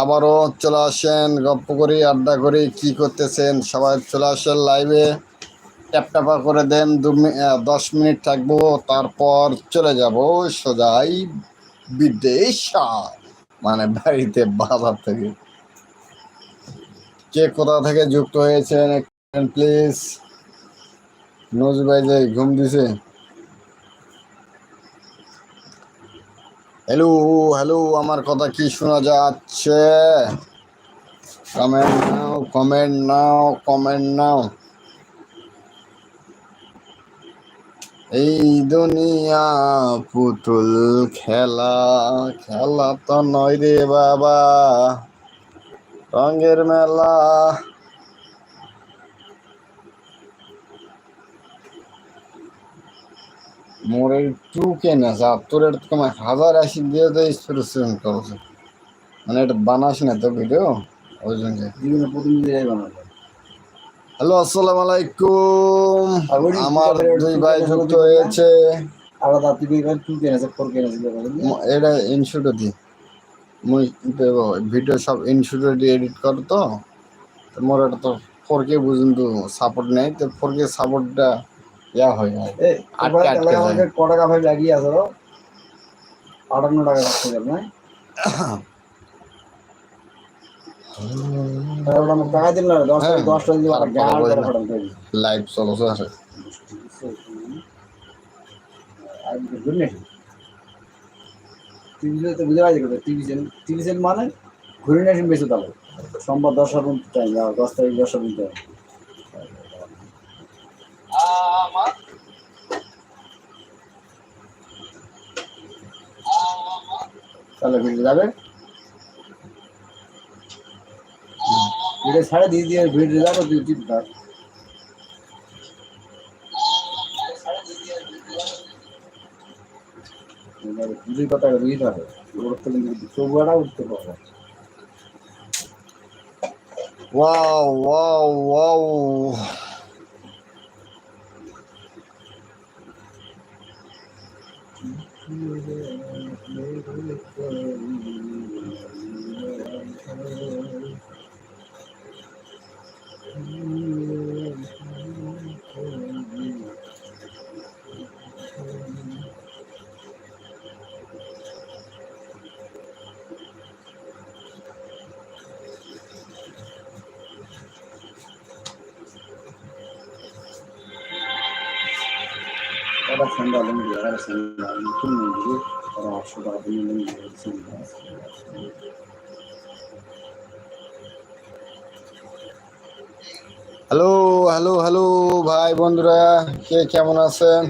আবারও চলে আসেন গল্প করি, আড্ডা করি, কি করতেছেন? সবাই চলে আসেন লাইভে ট্যাপ ট্যাপা করে দেন, দু দশ মিনিট থাকব, তারপর চলে যাব সোজাই বিদেশ। মানে বাড়িতে বাজার থেকে। কে কোথা থেকে যুক্ত হয়েছেন প্লিজ নজ ভাই যে ঘুম দিছে। হ্যালো হ্যালো আমার কথা কি শোনা যাচ্ছে? Comment now comment now comment now. এই দুনিয়া পুতুল খেলা খেলা তো নয় রে বাবা। রঙের মেলা মোর একটু কেনা যা তোর এটা তো হাজার আশি দিয়ে তো এক্সপ্রেশন করছে মানে এটা বানাস না তো ভিডিও ওই জন্য। জীবনে প্রতিনিধি হ্যালো আসসালামু আলাইকুম। আর আমার দুই ভাই কেনা যুক্ত হয়েছে। আলাদা তুই এবার তুই কেনেছে ফোর কেনেছে ম- এটা ইনস্টিটিউট দি। মুই ভিডিও সব ইনস্টিটিউট এডিট কর তো। তো মোর এটা তো ফোর কে বুঝুন তো সাপোর্ট নেই। তো ফোর কে সাপোর্টটা ইয়া হয় আটকে আটকে যায়। ক টাকা ভাই লাগিয়ে আটান্ন টাকা রাখতে যাবে না দশ দশ লাইভ চলছে আছে মানে ঘুরে নিয়ে আসেন বেশি তাহলে। সোমবার পর্যন্ত টাইম দশ তারিখ দশটা পর্যন্ত তাহলে ভিড় যাবে। ভিড়ে ছাড়ে দিয়ে দিয়ে ভিড় যাবে, তুই ঠিক থাক এবার পুজোর কথা বুঝতে হবে। উঠতে কিন্তু চৌবাড়া উঠতে পারবে। Wow wow wow hello hello hello ভাই বন্ধুরা কে কেমন আছেন?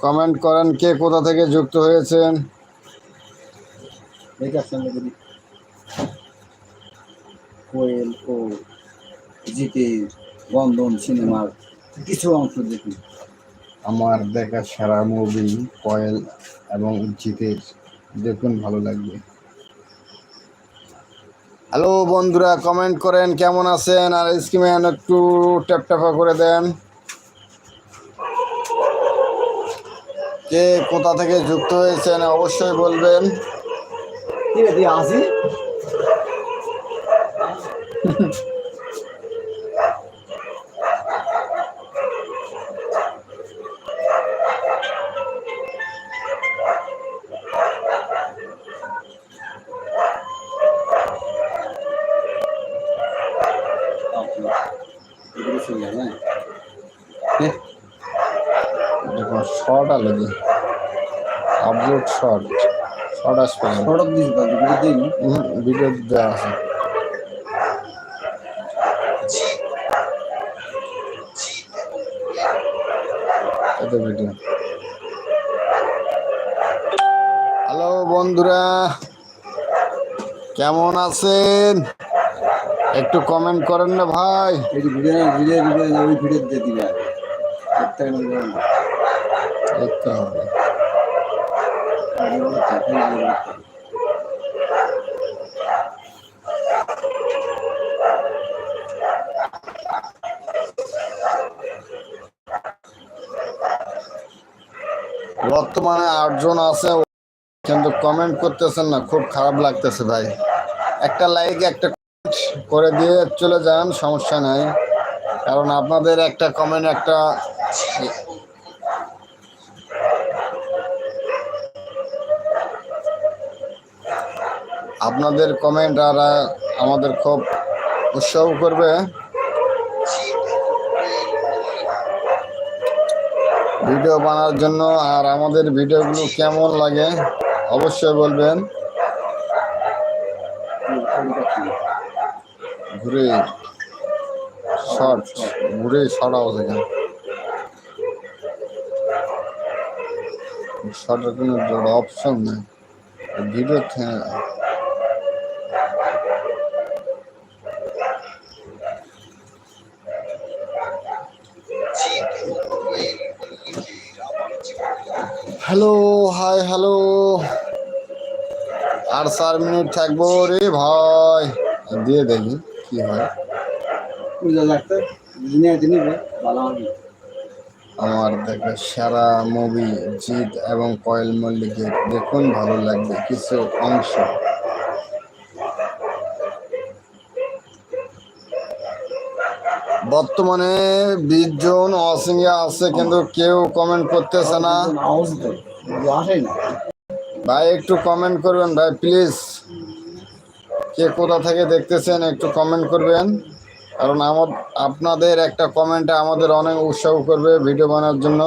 কমেন্ট করেন কে কোথা থেকে যুক্ত হয়েছেন। কোয়েল ও জিতের বন্ধন সিনেমার কিছু অংশ দেখি। আমার দেখা সারা মুভি কয়েল এবং জিতের দেখুন ভালো লাগবে। হ্যালো বন্ধুরা কমেন্ট করেন কেমন আছেন? আর স্কিমে একটু ট্যাপ ট্যাপা করে দেন। কে কোথা থেকে যুক্ত হয়েছেন অবশ্যই বলবেন। আসি শর্ট আলো দি আপলোড শর্ট শর্ট আসবে না। সড়ক দিস ভিডিও দেওয়া আছে ভিডিও হ্যালো বন্ধুরা কেমন আছেন একটু কমেন্ট করেন না ভাই ভিডিও ভিডিও ভিডিও ভিডিও দিয়ে দিবে দেখতে হবে। বর্তমানে আটজন আছে, কিন্তু কমেন্ট করতেছেন না, খুব খারাপ লাগতেছে ভাই একটা লাইক একটা করে দিয়ে চলে যান, সমস্যা নাই কারণ আপনাদের একটা কমেন্ট একটা আপনাদের কমেন্ট আর আমাদের খুব উৎসাহ করবে। ভিডিও বানার জন্য আর আমাদের ভিডিওগুলো কেমন লাগে অবশ্যই বলবেন। ঘুরে শর্ট ঘুরে আওয়াজ এখানে। শর্টের কোনো অপশন নেই। Video hello hi hello. আর চার মিনিট থাকব রে ভাই। দিয়ে দেখি কি হয়। আমার দেখবে সারা মুভি জিৎ এবং কয়েল মল্লিকের। দেখুন ভালো লাগবে। কিছু অংশ। বর্তমানে বিশ জন অসিঙ্গে আছে, কিন্তু কেউ কমেন্ট করতেছে না। ভাই, একটু কমেন্ট করবেন ভাই প্লিজ কে কোথা থেকে দেখতেছেন, একটু কমেন্ট করবেন। কারণ আমার আপনাদের একটা কমেন্টে আমাদের অনেক উৎসাহ করবে ভিডিও বানানোর জন্য।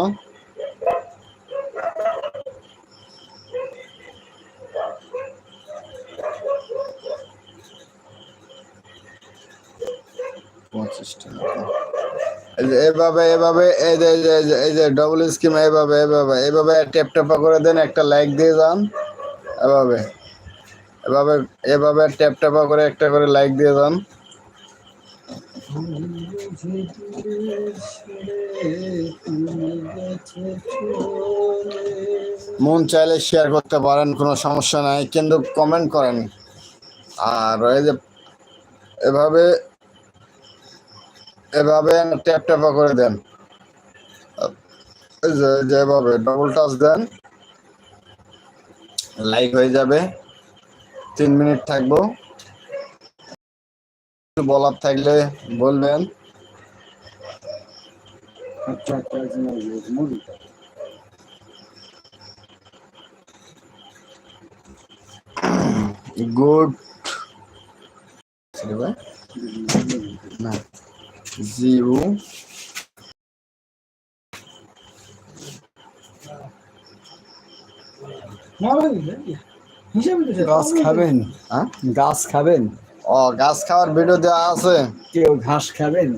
পঁচিশটা এভাবে এভাবে, এই যে, এই যে- ডবল এভাবে এভাবে ট্যাপা করে দেন, একটা লাইক দিয়ে যান, এভাবে এভাবে এভাবে ট্যাপ ট্যাপা করে একটা করে লাইক দিয়ে যান। মন চাইলে শেয়ার করতে পারেন, কোনো সমস্যা নাই, কিন্তু কমেন্ট করেন। আর এই যে, এভাবে এভাবে ট্যাপ ট্যাপা করে দেন। যেভাবে ডবল টাচ দেন। লাইক হয়ে যাবে। তিন মিনিট থাকব। বলার থাকলে বলবেন। গুড না জিউ গাছ খাবেন হ্যাঁ? গাছ খাবেন? ও গাছ খাওয়ার ভিডিও দেওয়া আছে। কেউ ঘাস খাবেন?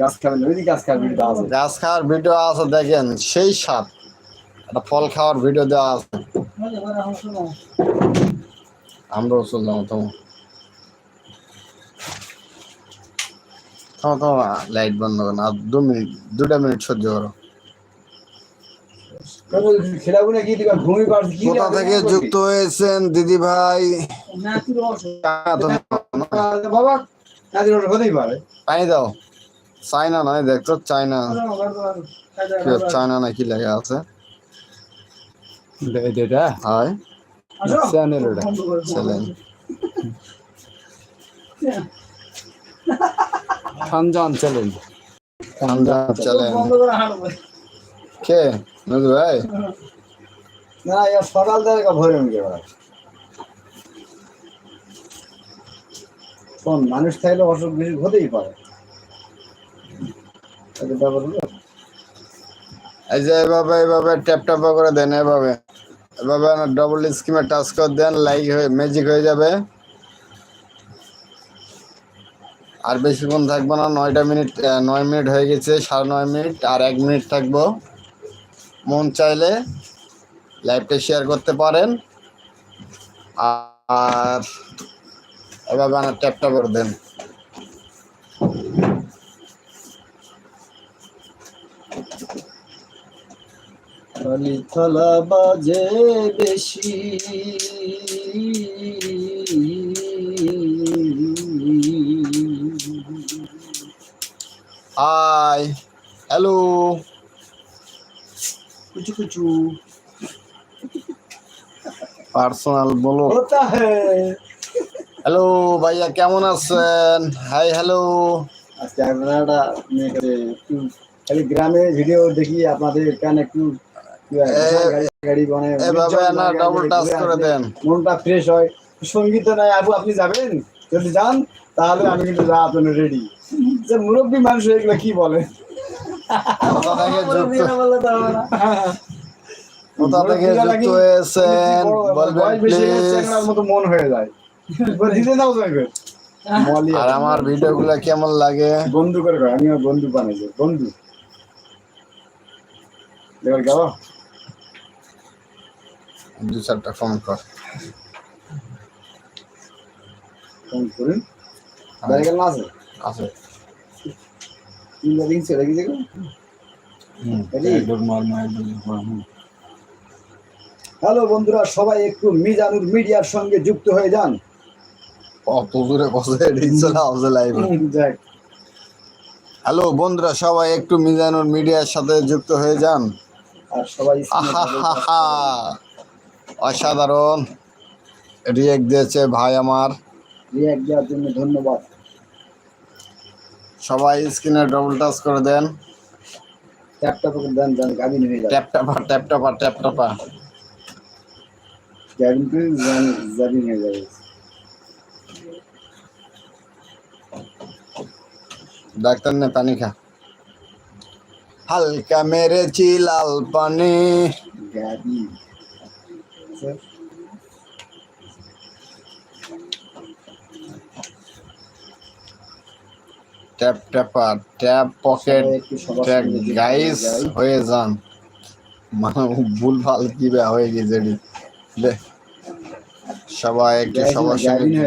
গাছ খাবেন ওই গাছ খাবেন দাও গাছ খাওয়ার ভিডিও আছে দেখেন সেই স্বাদ একটা ফল খাওয়ার ভিডিও দেওয়া আছে। আমরাও চললাম তোমার থামো লাইট বন্ধ করো না আর দু মিনিট দুটা মিনিট সহ্য করো। কোথা থেকে যুক্ত হয়েছেন দিদি ভাই পারে। পানি দাও। চাইনা নয় দেখতো চাইনা কি চাইনা না কি লেখা আছে? এটা হয়। চ্যানেল ওটা। চ্যালেঞ্জ খানজান চ্যালেঞ্জ কে? নজরুল ভাই? না ইয়ার সকাল থেকে ভরে নিয়ে বেড়া কোন মানুষ থাকলে অসুখ বিসুখ হতেই পারে। ব্যাপার হলো। এই যে এভাবে এভাবে ট্যাপ ট্যাপ করে দেন এভাবে। এভাবে ডবল স্কিমে টাচ করে দেন লাইক হয়ে ম্যাজিক হয়ে যাবে। আর বেশিক্ষণ থাকব না, নয়টা মিনিট নয় মিনিট হয়ে গেছে, সাড়ে নয় মিনিট, আর এক মিনিট থাকব। মন চাইলে লাইভটা শেয়ার করতে পারেন। আর এভাবে আমার ট্যাপটা করে দেন। খালি থালা বাজে বেশি। হাই হ্যালো কুচু কুচু পার্সোনাল বলো। হ্যালো ভাইয়া কেমন আছেন? হাই হ্যালো আজকে আপনারা একটু খালি গ্রামে ভিডিও দেখি আপনাদের কান একটু গাড়ি বানায় মনটা ফ্রেশ হয়। সংগীত নাই আবু আপনি যাবেন? যদি যান তাহলে আমি কিন্তু আপনার রেডি যে মুরব্বী মানুষ এগুলো কি বলে? কোথা থেকে যুক্ত বললে তো হবে না। কোথা থেকে মুরব্বিরা যুক্ত নাকি হয়েছেন বলবেন বয়স বেশি হলে প্লিজ মন হয়ে যায়। দিতে দাও যাবে আর আমার ভিডিওগুলো কেমন লাগে? বন্ধু করে আমি আমার বন্ধু বানাইছি বন্ধু। এবার গেল দু চারটা ফোন কর। ফোন করুন বাইরে গেল না আছে? আছে। ছেড়ে গেছে। হ্যালো বন্ধুরা সবাই একটু মিজানুর মিডিয়ার সঙ্গে যুক্ত হয়ে যান। অত দূরে লাইভে হ্যালো বন্ধুরা সবাই একটু মিজানুর মিডিয়ার সাথে যুক্ত হয়ে যান। আর সবাই অসাধারণ। রিয়েক্ট দিয়েছে ভাই আমার। রিয়াক্ট দেওয়ার জন্য ধন্যবাদ। সবাই স্ক্রিনে ডবল টাচ করে দেন। ট্যাপটা করে দেন দেন গাবিন হয়ে যায় ট্যাপ টাপা ট্যাপ টাপা ট্যাপ টাপা গাবিন করে গাবিন হয়ে যাবে ডাক্তার নে পানি খা। হালকা মেরেছি লাল পানি। গাবিন ট্যাপ টাপা ট্যাপ পকেট যুক্ত গাইস হয়ে যান। মানে ভুল ভালো কি হয়ে গেছে রে? লে সবাই একটু সবার সঙ্গে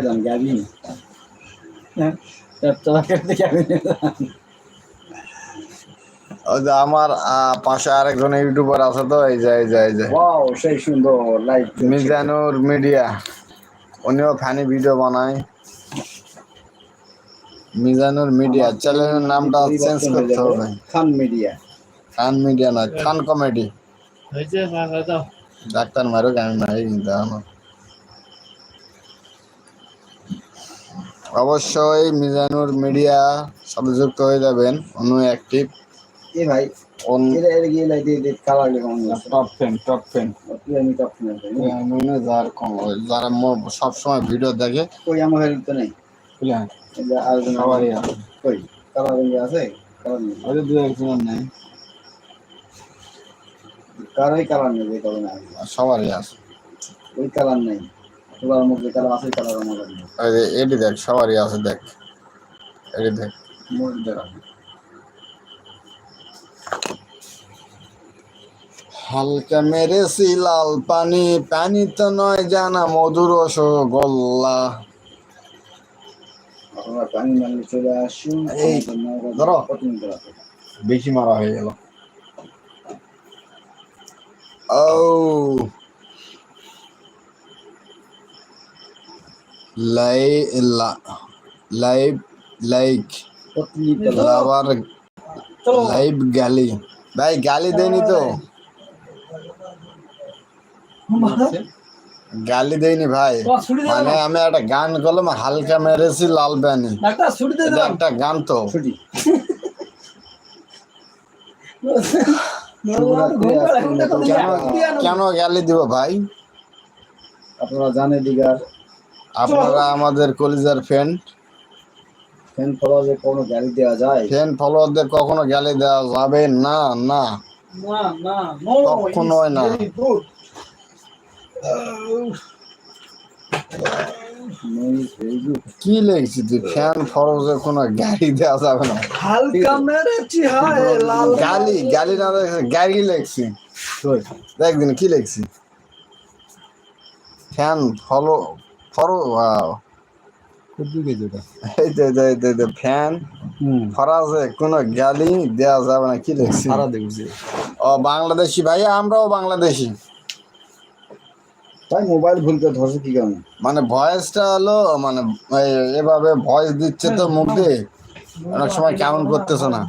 হ্যাঁ আমার পাশে আরেকজন ইউটিউবার আছে তো এই যে এই যে এই যে। সেই সুন্দর লাইভ মিজানুর মিডিয়া। উনিও ফানি ভিডিও বানায়। মিজানুর মিডিয়া চ্যানেলের নামটা চেঞ্জ করতে হবে। খান মিডিয়া খান মিডিয়া নয় খান কমেডি দাও ডাক্তার মারুক আমি মারি কিন্তু আমার অবশ্যই মিজানুর মিডিয়া সাথে যুক্ত হয়ে যাবেন অন্য অ্যাক্টিভ এ ভাই এরা এর গিয়ে লাই দিয়ে দিয়ে কালার লেগে মনে টপ ফ্যান টপ ফ্যান আমি টপ না মনে যার কম যারা সব সময় ভিডিও দেখে কই আমার হেল্প তো নেই। এই যে আর সবারই আছে কই? কালার আছে? কালার নেই। ওদের দু একজনের নেই। কারোই কালার নেই ওই কালার সবারই আছে। ওই কালার নেই। তোমার মধ্যে কালার আছে কালার আমার নেই। এটি দেখ সবারই আছে দেখ। এটি দেখ। মোট দেখা। হালকা মেরেছি লাল পানি পানি তো নয় জানা মধুর রসগোল্লা আপনারা পানি মারলে চলে আসুন এই, ধরো। কত মিনিট আছে বেশি মারা হয়ে গেল ও লাই লাইভ লাইক কত মিনিট আছে? আবার লাইভ গালি ভাই গালি দেয়নি তো গালি দেয়নি ভাই। মানে আমি একটা গান করলাম হালকা মেরেছি লাল এটা একটা গান তো। কেন গালি দিব ভাই? আপনারা জানেন দিগার। আপনারা আমাদের কলিজার ফ্রেন্ড ফ্যান ফলোয়ারে কোনো গালি দেওয়া যায়? ফ্যান ফলোয়ারদের কখনো গালি দেওয়া যাবে না না। না না কখনোই না. কি লিখছি তুই? ফ্যান ফরজে কোনো গাড়ি দেওয়া যাবে না। হালকা মেরেছি লাল গালি গালি না গাড়ি লিখছি Good. দেখ দিন কি লিখছি ফ্যান ফলো যে ফ্যান ফরাজে কোনো গালি দেওয়া যাবে না কি লিখছি ও বাংলাদেশি ভাই আমরাও বাংলাদেশি। তাই মোবাইল ভুলতে ধরছে কি কারণে? মানে ভয়েসটা হলো মানে এভাবে ভয়েস দিচ্ছে তো মুখ দিয়ে। অনেক সময় কেমন করতেছে না।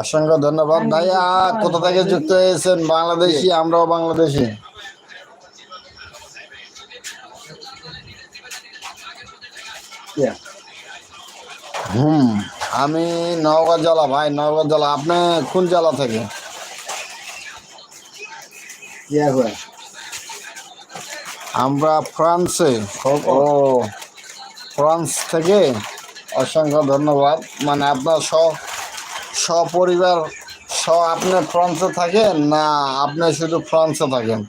অসংখ্য ধন্যবাদ। ভাইয়া কোথা থেকে যুক্ত হয়েছেন? বাংলাদেশি আমরাও বাংলাদেশি. হুম। আমি নওগাঁ জেলা ভাই নওগাঁ জেলা। আপনি কোন জেলা থেকে? हुआ আমরা ফ্রান্সে। ও ফ্রান্স থেকে অসংখ্য ধন্যবাদ। মানে আপনার স সপরিবার স আপনি ফ্রান্সে থাকেন না আপনি শুধু ফ্রান্সে থাকেন?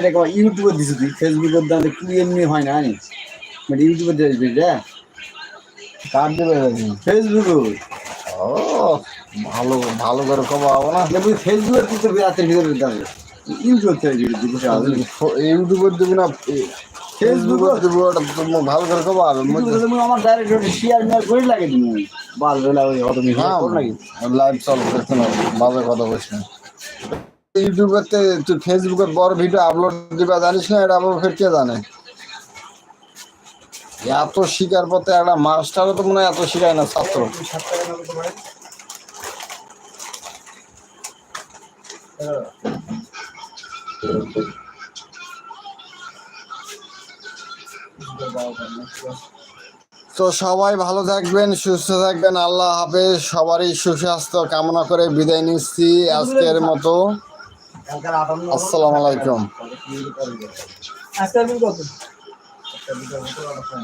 এটা ইউটিউবে দিছিস তুই ফেসবুকের দাম তুই এমনি হয় না জানিস? মানে ইউটিউবে দিস বুঝলে কার দেবে ফেসবুকে ও ভালো ভালো করে খবর হব না? দেখবি ফেসবুকে তুই তো রাতের ভিতরে যাবে ইউটিউব থেকে ভিডিও দিবি না ফেসবুকে ওটা ভালো করে খবর আমার ডাইরেক্ট শেয়ার মেয়ার করে লাগে তুমি বাল বেলা ওই অত মিশে লাগে লাইভ চলতেছে না বাজে কথা বলছি তুই ফেসবুকে বড় ভিডিও আপলোড দিবা, জানিস না? এটা কে জানে? এত শিকার পথে একটা মাস্টারও তো মনে হয় এত শিখায় না, ছাত্র। তো সবাই ভালো থাকবেন, সুস্থ থাকবেন, আল্লাহ হাফেজ। সবারই সুস্বাস্থ্য কামনা করে বিদায় নিচ্ছি আজকের মতো। আসসালামু আলাইকুম। আজকাল কত? আসসালামু আলাইকুম